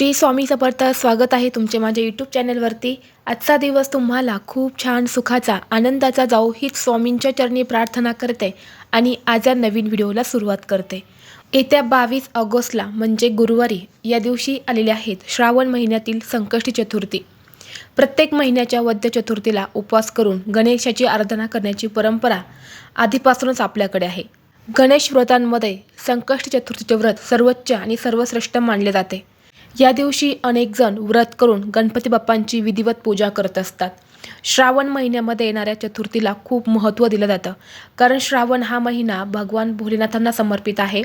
श्री स्वामी समर्थ स्वागत आहे तुमचे माझ्या यूट्यूब चॅनलवरती आजचा दिवस तुम्हाला खूप छान सुखाचा आनंदाचा जाऊ हीच स्वामींच्या चरणी प्रार्थना करते आणि आज या नवीन व्हिडिओला सुरुवात करते. येत्या बावीस ऑगस्टला म्हणजे गुरुवारी या दिवशी आलेले आहेत श्रावण महिन्यातील संकष्टी चतुर्थी. प्रत्येक महिन्याच्या वद्य चतुर्थीला उपवास करून गणेशाची आराधना करण्याची परंपरा आधीपासूनच आपल्याकडे आहे. गणेश व्रतांमध्ये संकष्टी चतुर्थीचे व्रत सर्वोच्च आणि सर्वश्रेष्ठ मानले जाते. या दिवशी अनेक जण व्रत करून गणपती बाप्पांची विधिवत पूजा करत असतात. श्रावण महिन्यामध्ये येणाऱ्या चतुर्थीला खूप महत्त्व दिलं जातं. कारण श्रावण हा महिना भगवान भोलेनाथांना समर्पित आहे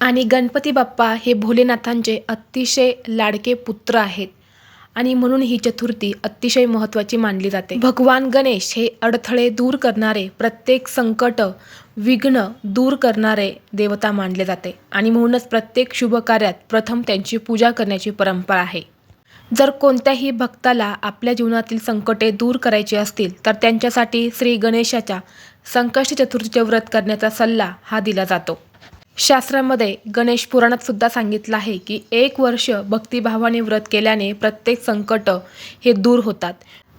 आणि गणपती बाप्पा हे भोलेनाथांचे अतिशय लाडके पुत्र आहेत. आणि म्हणून ही चतुर्थी अतिशय महत्त्वाची मानली जाते. भगवान गणेश हे अडथळे दूर करणारे प्रत्येक संकट विघ्न दूर करणारे देवता मानले जाते आणि म्हणूनच प्रत्येक शुभ कार्यात प्रथम त्यांची पूजा करण्याची परंपरा आहे. जर कोणत्याही भक्ताला आपल्या जीवनातील संकटे दूर करायची असतील तर त्यांच्यासाठी श्री गणेशाच्या संकष्ट चतुर्थीचे व्रत करण्याचा सल्ला हा दिला जातो. शास्त्रामध्ये गणेश पुराणात सुद्धा सांगितलं आहे की एक वर्ष भक्तिभावाने व्रत केल्याने प्रत्येक संकट हे दूर होतात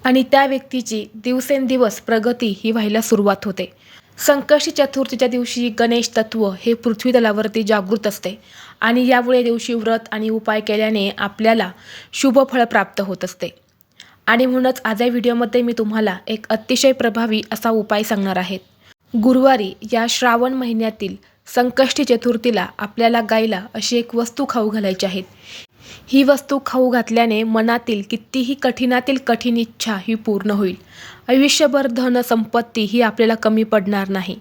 आणि त्या व्यक्तीची दिवसेंदिवस प्रगती ही व्हायला सुरुवात होते. संकष्टी चतुर्थीच्या दिवशी गणेश तत्व हे पृथ्वी तलावरती जागृत असते आणि यामुळे दिवशी व्रत आणि उपाय केल्याने आपल्याला शुभ फळ प्राप्त होत असते. आणि म्हणूनच आज या व्हिडिओमध्ये मी तुम्हाला एक अतिशय प्रभावी असा उपाय सांगणार आहेत गुरुवारी या श्रावण महिन्यातील संकष्टी चतुर्थीला आपल्याला गायला अशी एक वस्तू खाऊ घालायची आहेत ही वस्तू खाऊ घातल्याने मनातील कितीही कठीणातील कठीण इच्छा ही पूर्ण होईल. आयुष्यभर धन संपत्ती ही आपल्याला कमी पडणार नाही.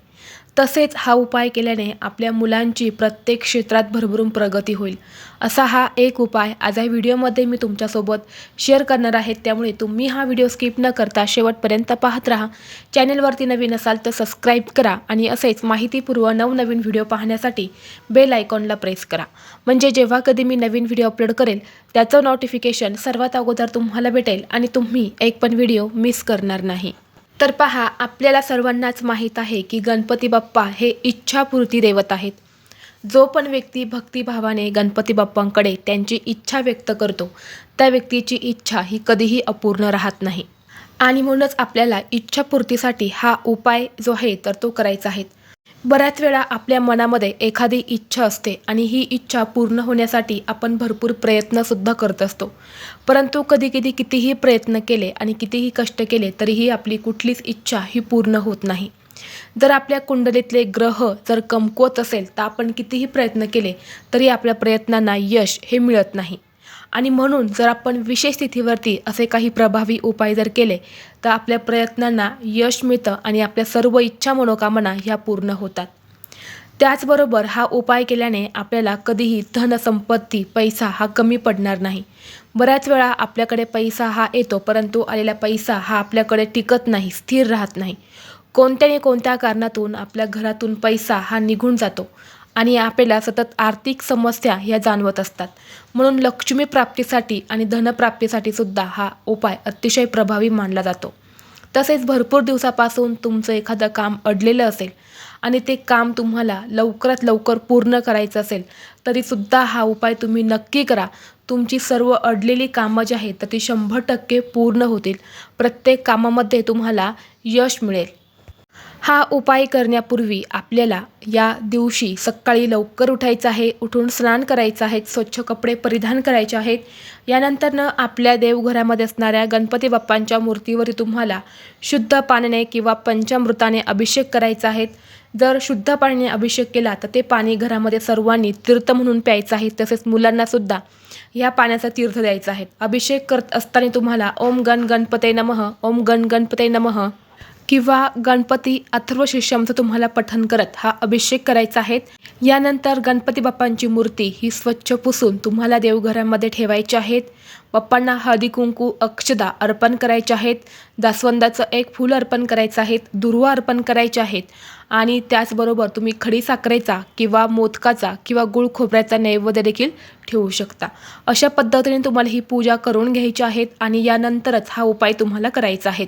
तसेच हा उपाय केल्याने आपल्या मुलांची प्रत्येक क्षेत्रात भरभरून प्रगती होईल. असा हा एक उपाय आज या व्हिडिओमध्ये मी तुमच्यासोबत शेअर करणार आहे. त्यामुळे तुम्ही हा व्हिडिओ स्किप न करता शेवटपर्यंत पाहत राहा. चॅनलवरती नवीन असाल तर सबस्क्राईब करा आणि असेच माहितीपूर्व नवनवीन व्हिडिओ पाहण्यासाठी बेल आयकॉनला प्रेस करा. म्हणजे जेव्हा कधी मी नवीन व्हिडिओ अपलोड करेल त्याचं नोटिफिकेशन सर्वात अगोदर तुम्हाला भेटेल आणि तुम्ही एक पण व्हिडिओ मिस करणार नाही. तर पहा आपल्याला सर्वांनाच माहीत आहे की गणपती बाप्पा हे इच्छापूर्ती देवत आहेत. जो पण व्यक्ती भक्तिभावाने गणपती बाप्पांकडे त्यांची इच्छा व्यक्त करतो त्या व्यक्तीची इच्छा ही कधीही अपूर्ण राहत नाही. आणि म्हणूनच आपल्याला इच्छापूर्तीसाठी हा उपाय जो आहे तर तो करायचा आहे. बऱ्याच वेळा आपल्या मनामध्ये एखादी इच्छा असते आणि ही इच्छा पूर्ण होण्यासाठी आपण भरपूर प्रयत्नसुद्धा करत असतो. परंतु कधी कधी कितीही प्रयत्न केले आणि कितीही कष्ट केले तरीही आपली कुठलीच इच्छा ही पूर्ण होत नाही. जर आपल्या कुंडलीतले ग्रह जर कमकुवत असेल तर आपण कितीही प्रयत्न केले तरी आपल्या प्रयत्नांना यश हे मिळत नाही. आणि म्हणून जर आपण विशेष स्थितीवरती असे काही प्रभावी उपाय जर केले तर आपल्या प्रयत्नांना यश मिळतं आणि आपल्या सर्व इच्छा मनोकामना ह्या पूर्ण होतात. त्याचबरोबर हा उपाय केल्याने आपल्याला कधीही धनसंपत्ती पैसा हा कमी पडणार नाही. बऱ्याच वेळा आपल्याकडे पैसा हा येतो परंतु आलेला पैसा हा आपल्याकडे टिकत नाही स्थिर राहत नाही. कोणत्या ना कोणत्या कारणातून आपल्या घरातून पैसा हा निघून जातो? आणि आपल्याला सतत आर्थिक समस्या ह्या जाणवत असतात. म्हणून लक्ष्मी प्राप्तीसाठी आणि धनप्राप्तीसाठी सुद्धा हा उपाय अतिशय प्रभावी मानला जातो. तसेच भरपूर दिवसापासून तुमचं एखादं काम अडलेलं असेल आणि ते काम तुम्हाला लवकरात लवकर पूर्ण करायचं असेल तरीसुद्धा हा उपाय तुम्ही नक्की करा. तुमची सर्व अडलेली कामं जी आहेत तर ती शंभर टक्के पूर्ण होतील. प्रत्येक कामामध्ये तुम्हाला यश मिळेल. हा उपाय करण्यापूर्वी आपल्याला या दिवशी सकाळी लवकर उठायचं आहे उठून स्नान करायचं आहे स्वच्छ कपडे परिधान करायचे आहेत. यानंतरनं आपल्या देवघरामध्ये असणाऱ्या गणपती बाप्पांच्या मूर्तीवर तुम्हाला शुद्ध पाण्याने किंवा पंचामृताने अभिषेक करायचा आहे. जर शुद्ध पाण्याने अभिषेक केला तर ते पाणी घरामध्ये सर्वांनी तीर्थ म्हणून प्यायचं आहे. तसेच मुलांनासुद्धा या पाण्याचा तीर्थ द्यायचा आहे. अभिषेक करत असताना तुम्हाला ओम गण गणपते नमः ओम गण गणपते नमः. किंवा गणपती अथर्वशिष्यांचं तुम्हाला पठन करत हा अभिषेक करायचा आहे. यानंतर गणपती बाप्पांची मूर्ती ही स्वच्छ पुसून तुम्हाला देवघरामध्ये ठेवायची आहेत. बाप्पांना हळदी कुंकू अक्षदा अर्पण करायचे आहेत. जास्वंदाचं एक फूल अर्पण करायचं आहेत दुर्वा अर्पण करायचे आहेत. आणि त्याचबरोबर तुम्ही खडी साखरेचा किंवा मोदकाचा किंवा गुळ खोबऱ्याचा नैवेद्य देखील ठेवू शकता. अशा पद्धतीने तुम्हाला ही पूजा करून घ्यायची आहेत आणि यानंतरच हा उपाय तुम्हाला करायचा आहे.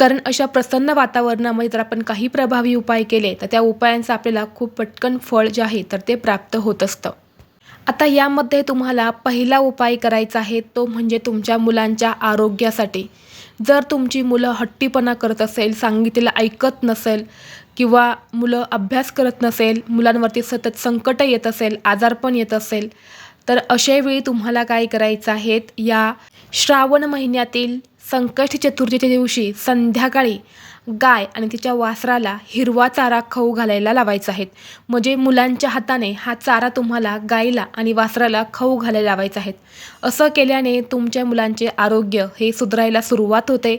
कारण अशा प्रसन्न वातावरणामध्ये जर आपण काही प्रभावी उपाय केले तर त्या उपायांचं आपल्याला खूप पटकन फळ जे आहे तर ते प्राप्त होत असतं. आता यामध्ये तुम्हाला पहिला उपाय करायचा आहे तो म्हणजे तुमच्या मुलांच्या आरोग्यासाठी. जर तुमची मुलं हट्टीपणा करत असेल सांगितलेलं ऐकत नसेल किंवा मुलं अभ्यास करत नसेल मुलांवरती सतत संकटं येत असेल आजारपण येत असेल तर अशावेळी तुम्हाला काय करायचं आहेत या श्रावण महिन्यातील संकष्टी चतुर्थीच्या दिवशी संध्याकाळी गाय आणि तिच्या वासराला हिरवा चारा खाऊ घालायला लावायचा आहे म्हणजे मुलांच्या हाताने हा चारा तुम्हाला गायीला आणि वासराला खाऊ घालायला लावायचा आहे असं केल्याने तुमच्या मुलांचे आरोग्य हे सुधारायला सुरुवात होते.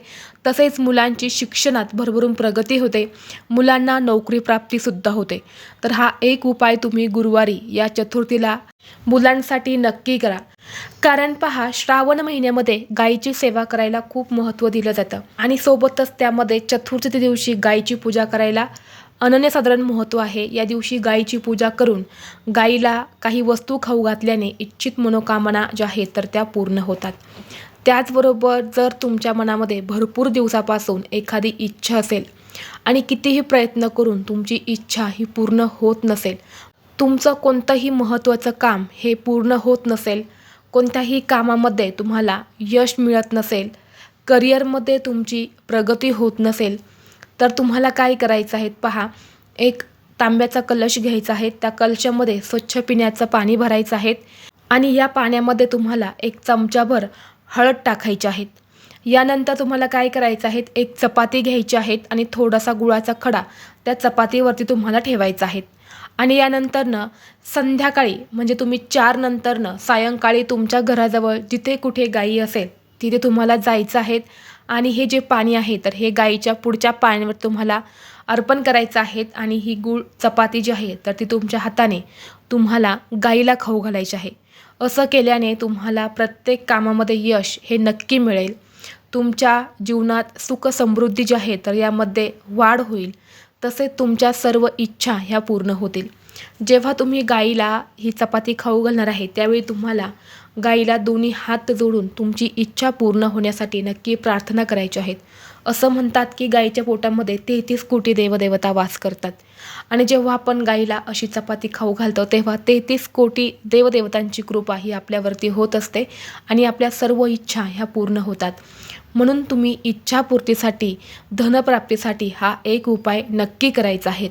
तसेच मुलांची शिक्षणात भरभरून प्रगती होते. मुलांना नोकरी प्राप्तीसुद्धा होते. तर हा एक उपाय तुम्ही गुरुवारी या चतुर्थीला मुलांसाठी नक्की करा. कारण पहा श्रावण महिन्यामध्ये गायीची सेवा करायला खूप महत्त्व दिलं जातं. आणि सोबतच त्यामध्ये चतुर्थी दिवशी गायीची पूजा करायला अनन्यसाधारण महत्त्व आहे. या दिवशी गायीची पूजा करून गायीला काही वस्तू खाऊ घातल्याने इच्छित मनोकामना ज्या आहेत तर त्या पूर्ण होतात. त्याचबरोबर जर तुमच्या मनामध्ये भरपूर दिवसापासून एखादी इच्छा असेल आणि कितीही प्रयत्न करून तुमची इच्छा ही पूर्ण होत नसेल तुमचं कोणतंही महत्त्वाचं काम हे पूर्ण होत नसेल कोणत्याही कामामध्ये तुम्हाला यश मिळत नसेल करिअरमध्ये तुमची प्रगती होत नसेल तर तुम्हाला काय करायचं आहे पहा. एक तांब्याचा कलश घ्यायचा आहे त्या कलशामध्ये स्वच्छ पिण्याचं पाणी भरायचं आहे आणि या पाण्यामध्ये तुम्हाला एक चमचाभर हळद टाकायची आहेत यानंतर तुम्हाला काय करायचं आहे एक चपाती घ्यायची आहेत आणि थोडासा गुळाचा खडा त्या चपातीवरती तुम्हाला ठेवायचा आहे. आणि यानंतरनं संध्याकाळी म्हणजे तुम्ही चार नंतरनं सायंकाळी तुमच्या घराजवळ जिथे कुठे गायी असेल तिथे तुम्हाला जायचं आहे आणि हे जे पाणी आहे तर हे गाईच्या पुढच्या पाण्यावर तुम्हाला अर्पण करायचं आहे आणि ही गूळ चपाती जी आहे तर ती तुमच्या हाताने तुम्हाला गाईला खाऊ घालायची आहे. असं केल्याने तुम्हाला प्रत्येक कामामध्ये यश हे नक्की मिळेल. तुमच्या जीवनात सुख समृद्धी जी आहे तर यामध्ये वाढ होईल. तसे तुमच्या सर्व इच्छा ह्या पूर्ण होतील. जेव्हा तुम्ही गाईला ही चपाती खाऊ घालणार आहे त्यावेळी तुम्हाला गाईला दोन्ही हात जोडून तुमची इच्छा पूर्ण होण्यासाठी नक्की प्रार्थना करायची आहेत. असं म्हणतात की गाईच्या पोटामध्ये तेहतीस कोटी देवदेवता वास करतात. आणि जेव्हा आपण गाईला अशी चपाती खाऊ घालतो तेव्हा तेहतीस कोटी देवदेवतांची कृपा ही आपल्यावरती होत असते आणि आपल्या सर्व इच्छा ह्या पूर्ण होतात. म्हणून तुम्ही इच्छापूर्तीसाठी धनप्राप्तीसाठी हा एक उपाय नक्की करायचा आहे.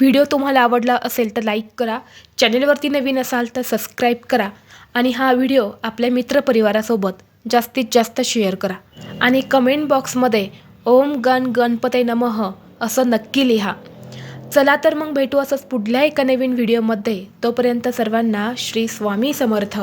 व्हिडिओ तुम्हाला आवडला असेल तर लाईक करा चॅनेलवरती नवीन असाल तर सबस्क्राईब करा आणि हा व्हिडिओ आपल्या मित्रपरिवारासोबत जास्तीत जास्त शेअर करा. आणि कमेंट बॉक्समध्ये ओम गण गणपते नमः असं नक्की लिहा. चला तर मग भेटू असंच पुढल्या एका नवीन व्हिडिओमध्ये. तोपर्यंत सर्वांना श्री स्वामी समर्थ.